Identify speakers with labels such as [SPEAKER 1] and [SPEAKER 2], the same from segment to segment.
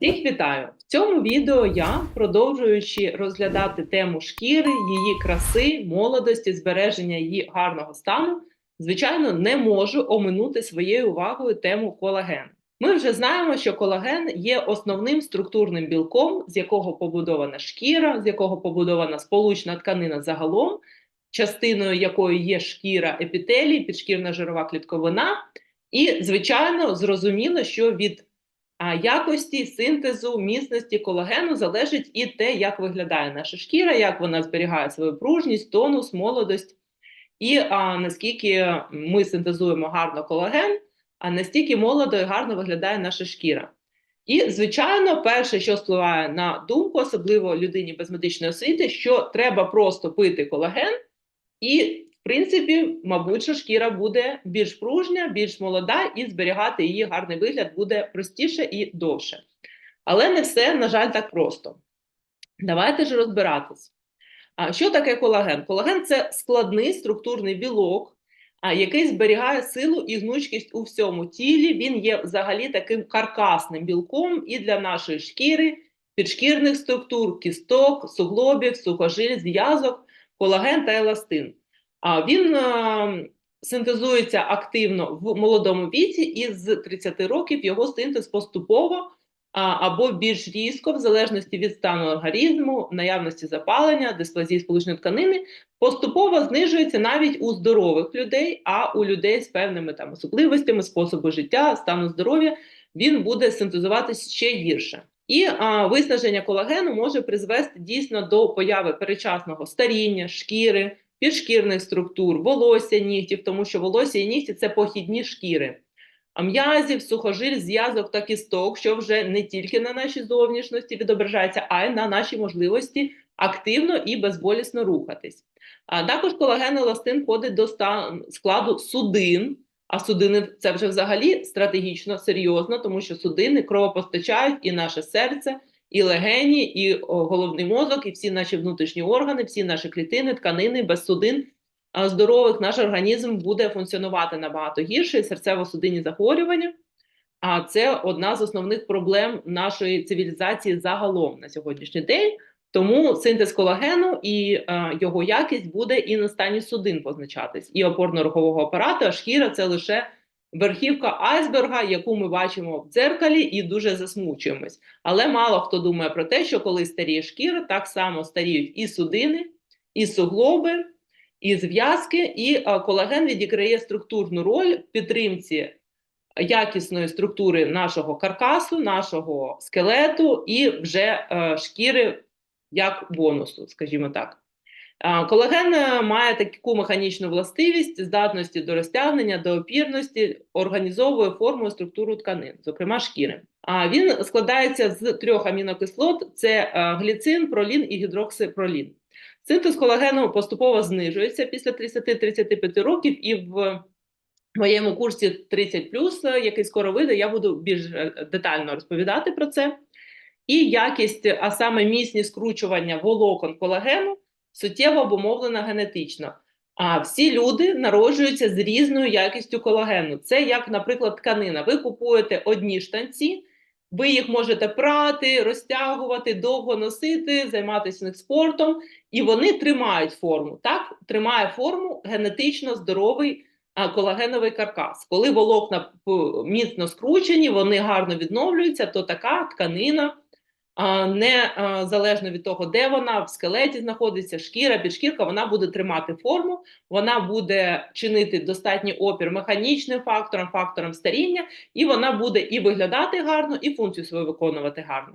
[SPEAKER 1] Всіх вітаю! В цьому відео я, продовжуючи розглядати тему шкіри, її краси, молодості, збереження її гарного стану, звичайно, не можу оминути своєю увагою тему колаген. Ми вже знаємо, що колаген є основним структурним білком, з якого побудована шкіра, з якого побудована сполучна тканина загалом, частиною якої є шкіра епітелій, підшкірна жирова клітковина. І, звичайно, зрозуміло, що від якості синтезу міцності колагену залежить і те, як виглядає наша шкіра, як вона зберігає свою пружність, тонус, молодость, і а, наскільки ми синтезуємо гарно колаген, а настільки молодо і гарно виглядає наша шкіра. І, звичайно, перше, що впливає на думку, особливо людині без медичної освіти, що треба просто пити колаген і принципі, мабуть, що шкіра буде більш пружня, більш молода, і зберігати її гарний вигляд буде простіше і довше. Але не все, на жаль, так просто. Давайте ж розбиратись. А що таке колаген? Колаген це складний структурний білок, який зберігає силу і гнучкість у всьому тілі. Він є взагалі таким каркасним білком і для нашої шкіри, підшкірних структур, кісток, суглобів, сухожиль, зв'язок, колаген та еластин. Він е, синтезується активно в молодому віці, і з 30 років його синтез поступово або більш різко, в залежності від стану організму, наявності запалення, дисплазії сполучної тканини, поступово знижується навіть у здорових людей, а у людей з певними там особливостями, способу життя, стану здоров'я він буде синтезуватися ще гірше. І а, виснаження колагену може призвести дійсно до появи перечасного старіння, шкіри підшкірних структур, волосся нігтів, тому що волосся і нігті це похідні шкіри, а м'язів, сухожиль, зв'язок та кісток, що вже не тільки на нашій зовнішності відображається, а й на нашій можливості активно і безболісно рухатись. А також колаген еластин входить до складу судин. А судини це вже взагалі стратегічно серйозно, тому що судини кровопостачають і наше серце, і легені, і головний мозок, і всі наші внутрішні органи, всі наші клітини, тканини, без судин здорових наш організм буде функціонувати набагато гірше, серцево-судинні захворювання. А це одна з основних проблем нашої цивілізації загалом на сьогоднішній день. Тому синтез колагену і е, його якість буде і на стані судин позначатись, і опорно-рухового апарату, а шкіра це лише верхівка айсберга, яку ми бачимо в дзеркалі, і дуже засмучуємось. Але мало хто думає про те, що коли старіє шкіра, так само старіють і судини, і суглоби, і зв'язки, і колаген відіграє структурну роль в підтримці якісної структури нашого каркасу, нашого скелету і вже е, шкіри як бонусу, скажімо так. Колаген е, має таку механічну властивість здатності до розтягнення, до опірності, організовує форму і структуру тканин, зокрема шкіри. А він складається з трьох амінокислот: це е, гліцин, пролін і гідроксипролін. Синтез колагену поступово знижується після 30-35 років, і в моєму курсі 30, е, який скоро вийде, я буду більш детально розповідати про це. І якість, а саме міцні скручування волокон колагену суттєво обумовлена генетично. А всі люди народжуються з різною якістю колагену. Це як, наприклад, тканина. Ви купуєте одні штанці, ви їх можете прати, розтягувати, довго носити, займатися них спортом, і вони тримають форму. Так, тримає форму генетично здоровий колагеновий каркас. Коли волокна міцно скручені, вони гарно відновлюються, то така тканина не залежно від того, де вона в скелеті знаходиться, шкіра, підшкірка, вона буде тримати форму, вона буде чинити достатній опір механічним фактором, фактором старіння, і вона буде і виглядати гарно, і функцію свою виконувати гарно.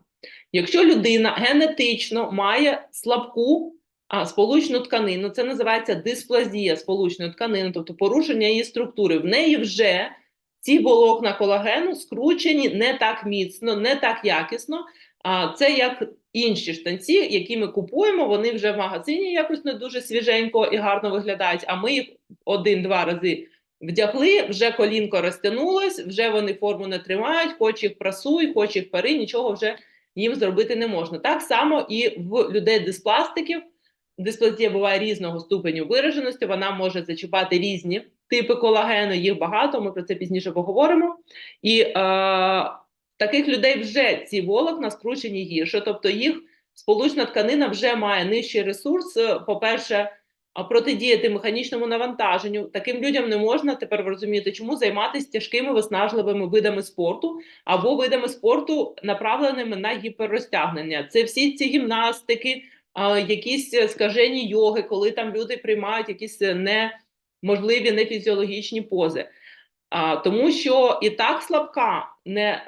[SPEAKER 1] Якщо людина генетично має слабку а, сполучну тканину, це називається дисплазія сполучної тканини, тобто порушення її структури, в неї вже ці волокна колагену скручені не так міцно, не так якісно. А це як інші штанці, які ми купуємо, вони вже в магазині якось не дуже свіженько і гарно виглядають. А ми їх один-два рази вдягли, вже колінко розтягнулось, вже вони форму не тримають, хоч їх прасуй, хоч їх пари, нічого вже їм зробити не можна. Так само і в людей диспластиків. Дисплазія буває різного ступеню вираженості, вона може зачіпати різні типи колагену, їх багато, ми про це пізніше поговоримо. І е, таких людей вже ці волокна скручені гірше, тобто їх сполучна тканина вже має нижчий ресурс. е, По-перше, протидіяти механічному навантаженню. Таким людям не можна тепер ви розумієте, чому займатися тяжкими виснажливими видами спорту або видами спорту, направленими на гіперрозтягнення. Це всі ці гімнастики, якісь е, скажені йоги, коли там люди приймають якісь е, неможливі нефізіологічні пози. Тому що і так слабка, не,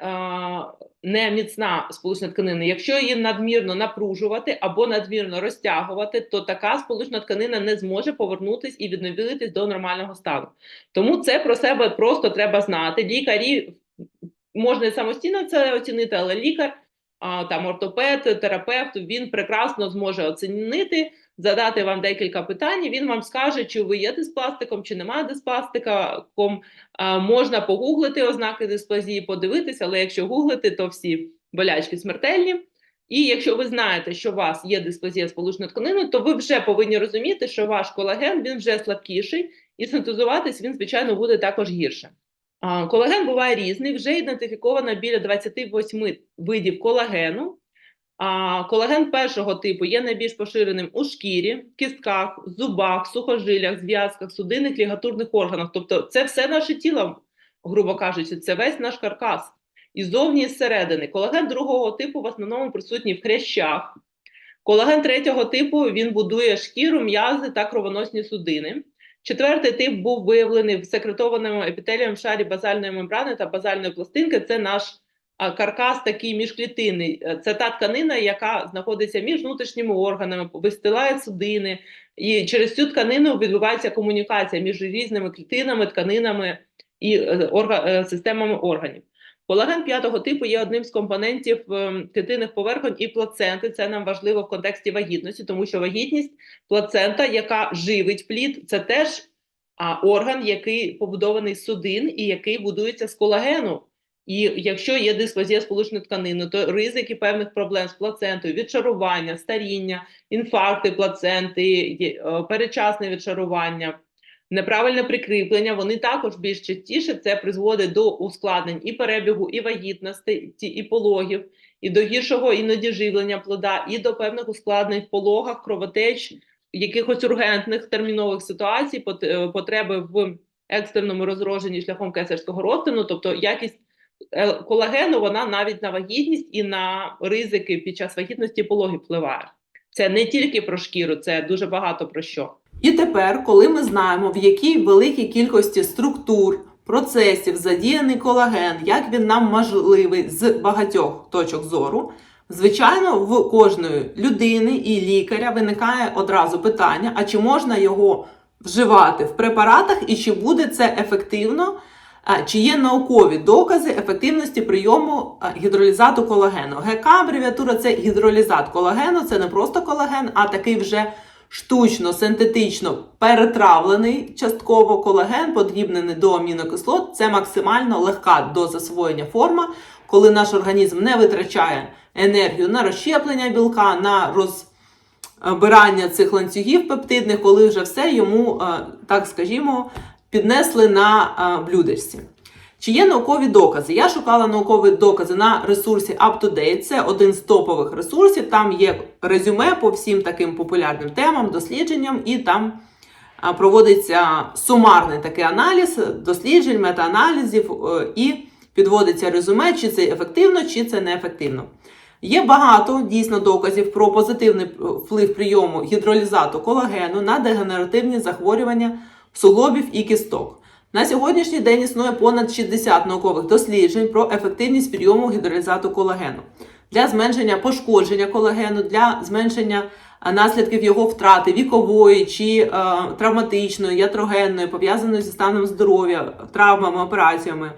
[SPEAKER 1] не міцна сполучна тканина. Якщо її надмірно напружувати або надмірно розтягувати, то така сполучна тканина не зможе повернутись і відновитись до нормального стану. Тому це про себе просто треба знати. Лікарі можна самостійно це оцінити, але лікар, там ортопед, терапевт, він прекрасно зможе оцінити задати вам декілька питань, він вам скаже, чи ви є диспластиком, чи немає диспластиком. Можна погуглити ознаки дисплазії, подивитися, але якщо гуглити, то всі болячки смертельні. І якщо ви знаєте, що у вас є дисплазія сполучної тканини, то ви вже повинні розуміти, що ваш колаген він вже слабкіший, і синтезуватись він, звичайно, буде також гірше. Колаген буває різний, вже ідентифіковано біля 28 видів колагену. А колаген першого типу є найбільш поширеним у шкірі, кістках, зубах, сухожилях, зв'язках, судинних лігатурних органах. Тобто, це все наше тіло, грубо кажучи, це весь наш каркас. І зовні, і зсередини. Колаген другого типу в основному присутній в хрящах. Колаген третього типу він будує шкіру, м'язи та кровоносні судини. Четвертий тип був виявлений в секретованому епітелієм шарі базальної мембрани та базальної пластинки. Це наш каркас такий міжклітинний. Е, Це та тканина, яка знаходиться між внутрішніми органами, вистилає судини, і через цю тканину відбувається комунікація між різними клітинами, тканинами і е, орга, е, системами органів. Колаген п'ятого типу є одним з компонентів ем, клітинних поверхонь і плаценти. Це нам важливо в контексті вагітності, тому що вагітність плацента, яка живить плід, це теж орган, який побудований з судин і який будується з колагену. І якщо є дисплазія сполучної тканини, то ризики певних проблем з плацентою, відшарування, старіння, інфаркти плаценти, е, передчасне відшарування, неправильне прикріплення, вони також більш частіше це призводить до ускладнень і перебігу, і вагітності, і пологів, і до гіршого іноді живлення плода, і до певних ускладнень в пологах, кровотеч, якихось ургентних термінових ситуацій, е, потреби в екстреному розродженні шляхом кесарського розтину, тобто якість колагену, вона навіть на вагітність і на ризики під час вагітності і пологів впливає. Це не тільки про шкіру, це дуже багато про що.
[SPEAKER 2] І тепер, коли ми знаємо, в якій великій кількості структур, процесів задіяний колаген, як він нам можливий з багатьох точок зору, звичайно, в кожної людини і лікаря виникає одразу питання: а чи можна його вживати в препаратах і чи буде це ефективно? Чи є наукові докази ефективності прийому гідролізату колагену? ГК абревіатура це гідролізат колагену, це не просто колаген, а такий вже штучно, синтетично перетравлений частково колаген, подрібнений до амінокислот. Це максимально легка до засвоєння форма, коли наш організм не витрачає енергію на розщеплення білка, на розбирання цих ланцюгів пептидних, коли вже все йому, так скажімо, піднесли на блюдечці. Чи є наукові докази? Я шукала наукові докази на ресурсі UpToDate. Це один з топових ресурсів. Там є резюме по всім таким популярним темам, дослідженням, і там проводиться сумарний такий аналіз досліджень, метааналізів е, і підводиться резюме, чи це ефективно, чи це неефективно. Є багато дійсно доказів про позитивний е, вплив прийому гідролізату колагену на дегенеративні захворювання суглобів і кісток. На сьогоднішній день існує понад 60 наукових досліджень про ефективність прийому гідролізату колагену для зменшення пошкодження колагену, для зменшення наслідків його втрати вікової чи е, травматичної, ятрогенної, пов'язаної зі станом здоров'я, травмами, операціями.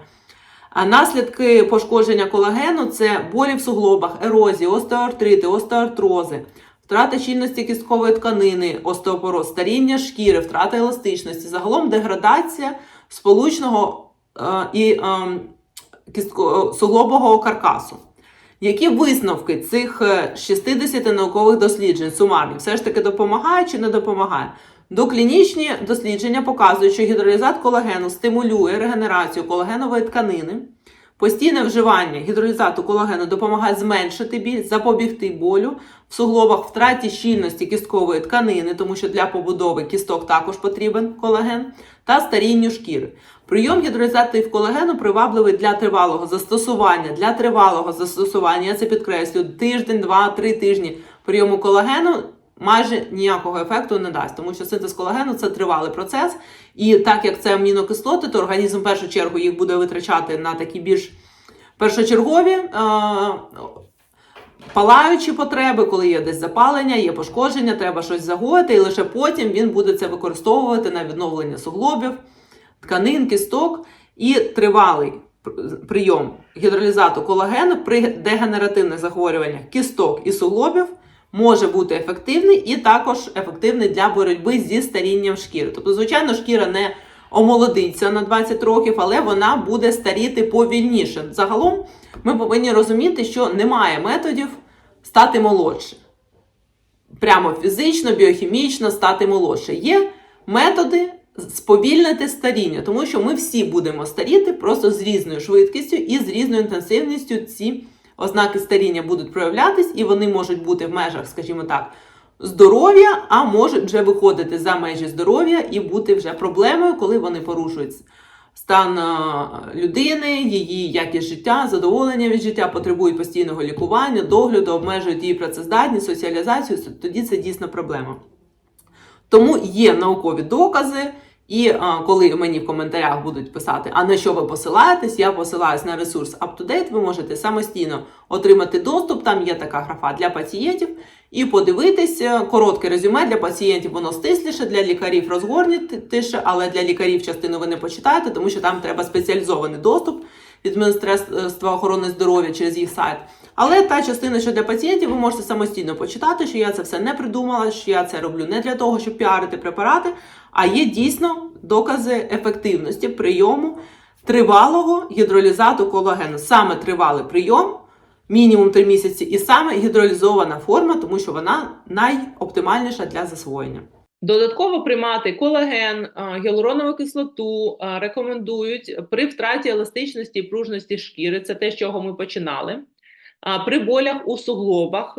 [SPEAKER 2] А наслідки пошкодження колагену це болі в суглобах, ерозії, остеоартрити, остеоартрози, втрата щільності кісткової тканини, остеопороз, старіння шкіри, втрата еластичності, загалом деградація сполучного е, і е, кістко, суглобового каркасу. Які висновки цих е, 60 наукових досліджень сумарні все ж таки допомагає чи не допомагає? Доклінічні дослідження показують, що гідролізат колагену стимулює регенерацію колагенової тканини, Постійне вживання гідролізату колагену допомагає зменшити біль, запобігти болю в суглобах, втраті щільності кісткової тканини, тому що для побудови кісток також потрібен колаген, та старінню шкіри. Прийом гідролізатив колагену привабливий для тривалого застосування. Для тривалого застосування, я це підкреслюю, тиждень, два, три тижні прийому колагену майже ніякого ефекту не дасть, тому що синтез колагену це тривалий процес. І так як це амінокислоти, то організм в першу чергу їх буде витрачати на такі більш першочергові е- палаючі потреби, коли є десь запалення, є пошкодження, треба щось загоїти, і лише потім він буде це використовувати на відновлення суглобів, тканин, кісток і тривалий прийом гідролізату колагену при дегенеративних захворюваннях кісток і суглобів може бути ефективний і також ефективний для боротьби зі старінням шкіри. Тобто, звичайно, шкіра не омолодиться на 20 років, але вона буде старіти повільніше. Загалом ми повинні розуміти, що немає методів стати молодше. Прямо фізично, біохімічно стати молодше. Є методи сповільнити старіння, тому що ми всі будемо старіти просто з різною швидкістю і з різною інтенсивністю ці ознаки старіння будуть проявлятись, і вони можуть бути в межах, скажімо так, здоров'я, а можуть вже виходити за межі здоров'я і бути вже проблемою, коли вони порушують стан е, людини, її якість життя, задоволення від життя, потребують постійного лікування, догляду, обмежують її працездатність, соціалізацію. Тоді це дійсно проблема. Тому є наукові докази. І а, коли мені в коментарях будуть писати, а на що ви посилаєтесь, я посилаюсь на ресурс UpToDate, ви можете самостійно отримати доступ. Там є така графа для пацієнтів, і подивитись е, коротке резюме для пацієнтів, воно стисліше, для лікарів розгорнітіше, але для лікарів частину ви не почитаєте, тому що там треба спеціалізований доступ від Міністерства охорони здоров'я через їх сайт. Але та частина, що для пацієнтів, ви можете самостійно почитати, що я це все не придумала, що я це роблю не для того, щоб піарити препарати, а є дійсно докази ефективності прийому тривалого гідролізату колагену. Саме тривалий прийом, мінімум 3 місяці, і саме гідролізована форма, тому що вона найоптимальніша для засвоєння.
[SPEAKER 1] Додатково приймати колаген, гіалуронову кислоту рекомендують при втраті еластичності і пружності шкіри. Це те, з чого ми починали. При болях у суглобах,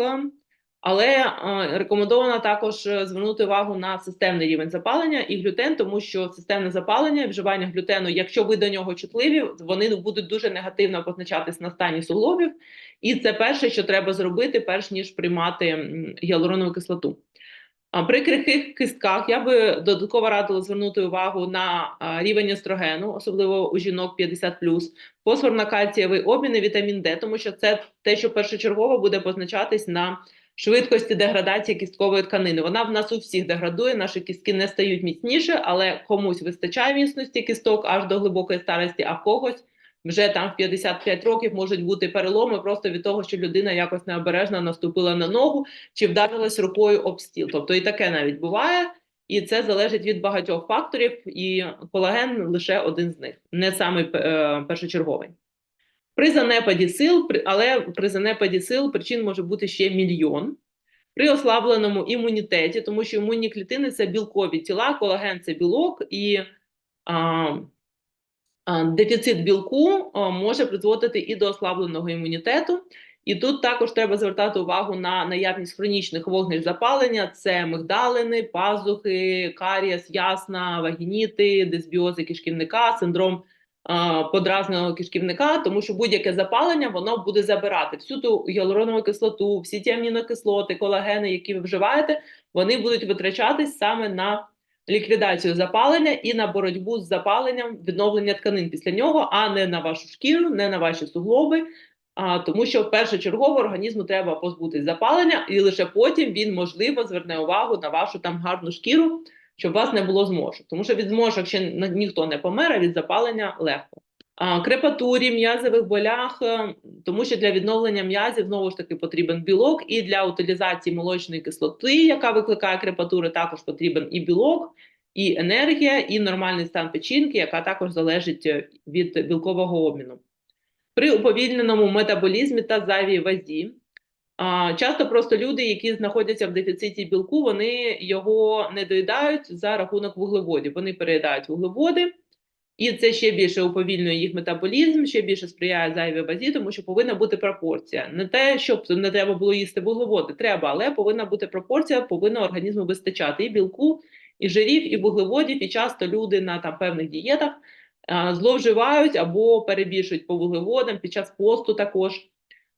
[SPEAKER 1] але рекомендовано також е, звернути увагу на системний рівень запалення і глютен, тому що системне запалення і вживання глютену, якщо ви до нього чутливі, вони будуть дуже негативно позначатись на стані суглобів. І це перше, що треба зробити, перш ніж приймати гіалуронову кислоту. При крихких кистках я би додатково радила звернути увагу на рівень естрогену, особливо у жінок 50+, фосфорно-кальцієвий обмін і вітамін Д, тому що це те, що першочергово буде позначатись на швидкості деградації кісткової тканини. Вона в нас у всіх деградує, наші кістки не стають міцніше, але комусь вистачає міцності кісток аж до глибокої старості, а когось вже там в 55 років можуть бути переломи просто від того, що людина якось необережно наступила на ногу чи вдарилась рукою об стіл. Тобто і таке навіть буває, і це залежить від багатьох факторів, і колаген лише один з них, не самий е, першочерговий. При занепаді сил, але при занепаді сил причин може бути ще мільйон. При ослабленому імунітеті, тому що імунні клітини це білкові тіла, колаген це білок, і а, дефіцит білку може призводити і до ослабленого імунітету. І тут також треба звертати увагу на наявність хронічних вогнищ запалення: це мигдалини, пазухи, карієс, ясна, вагініти, дисбіози кишківника, синдром подразненого кишківника, тому що будь-яке запалення воно буде забирати всю ту гіалуронову кислоту, всі ті амінокислоти, колагени, які ви вживаєте, вони будуть витрачатись саме на ліквідацію запалення і на боротьбу з запаленням відновлення тканин після нього, а не на вашу шкіру, не на ваші суглоби. А, тому що першочергово організму треба позбутись запалення, і лише потім він можливо зверне увагу на вашу там гарну шкіру, щоб вас не було зможу, Тому що від змошок ще ні- ніхто не помер, а від запалення легко. Крепатурі, м'язових болях, е, тому що для відновлення м'язів знову ж таки потрібен білок, і для утилізації молочної кислоти, яка викликає крепатури, також потрібен і білок, і енергія, і нормальний стан печінки, яка також залежить е, від білкового обміну. При уповільненому метаболізмі та зайвій вазі. Часто просто люди, які знаходяться в дефіциті білку, вони його не доїдають за рахунок вуглеводів. Вони переїдають вуглеводи, І це ще більше уповільнює їх метаболізм, ще більше сприяє зайвій вазі, тому що повинна бути пропорція. Не те, щоб не треба було їсти вуглеводи, треба, але повинна бути пропорція, повинна організму вистачати і білку, і жирів, і вуглеводів. І часто люди на там певних дієтах зловживають або перебільшують по вуглеводам під час посту також.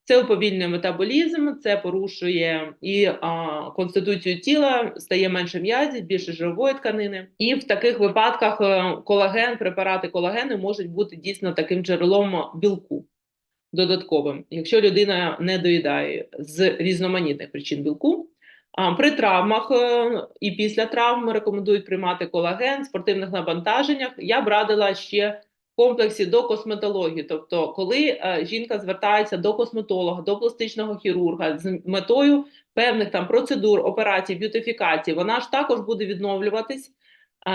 [SPEAKER 1] Це уповільнює метаболізм, це порушує і а, конституцію тіла, стає менше м'язів, більше жирової тканини. І в таких випадках е, колаген, препарати колагену можуть бути дійсно таким джерелом білку додатковим, якщо людина не доїдає з різноманітних причин білку. А при травмах е, і після травм рекомендують приймати колаген, спортивних навантаженнях. Я б радила ще комплексі до косметології. Тобто, коли е, жінка звертається до косметолога, до пластичного хірурга з метою певних там процедур, операцій, б'ютифікації, вона ж також буде відновлюватись,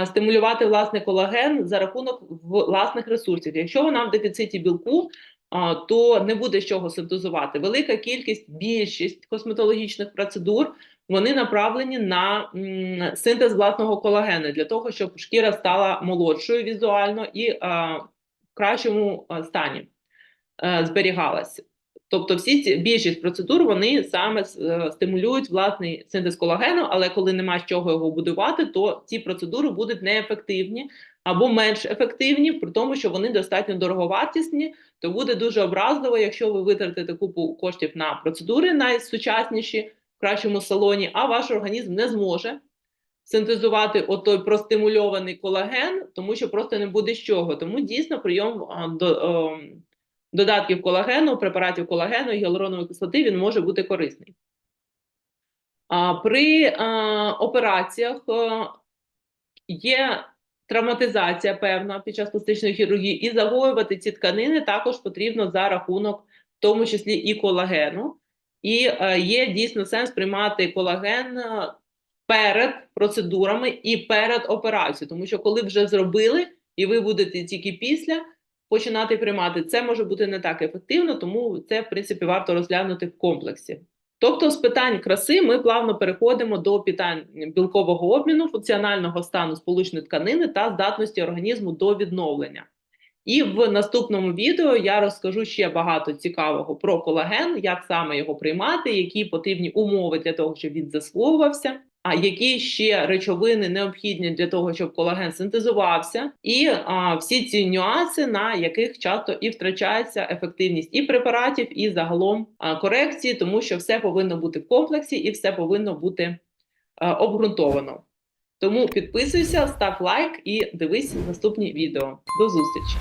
[SPEAKER 1] е, стимулювати власний колаген за рахунок власних ресурсів. Якщо вона в дефіциті білку, а, то не буде з чого синтезувати. Велика кількість, більшість косметологічних процедур вони направлені на синтез власного колагену для того, щоб шкіра стала молодшою візуально і а, в кращому стані е, зберігалася. Тобто, всі ці більшість процедур вони саме е, стимулюють власний синтез колагену, але коли нема з чого його будувати, то ці процедури будуть неефективні або менш ефективні, при тому, що вони достатньо дороговартісні, то буде дуже образливо, якщо ви витратите купу коштів на процедури найсучасніші в кращому салоні, а ваш організм не зможе синтезувати отой простимульований колаген, тому що просто не буде з чого. Тому дійсно прийом додатків колагену, препаратів колагену і гіалуронової кислоти він може бути корисний. При операціях є травматизація певна під час пластичної хірургії, і загоювати ці тканини також потрібно за рахунок, в тому числі і колагену. І е, є дійсно сенс приймати колаген е, перед процедурами і перед операцією, тому що коли вже зробили, і ви будете тільки після починати приймати, це може бути не так ефективно, тому це в принципі варто розглянути в комплексі. Тобто, з питань краси ми плавно переходимо до питань білкового обміну, функціонального стану сполучної тканини та здатності організму до відновлення. І в наступному відео я розкажу ще багато цікавого про колаген, як саме його приймати, які потрібні умови для того, щоб він засвоювався, а які ще речовини необхідні для того, щоб колаген синтезувався, і а, всі ці нюанси, на яких часто і втрачається ефективність і препаратів, і загалом а, корекції, тому що все повинно бути в комплексі і все повинно бути а, обґрунтовано. Тому підписуйся, став лайк і дивись наступні відео. До зустрічі!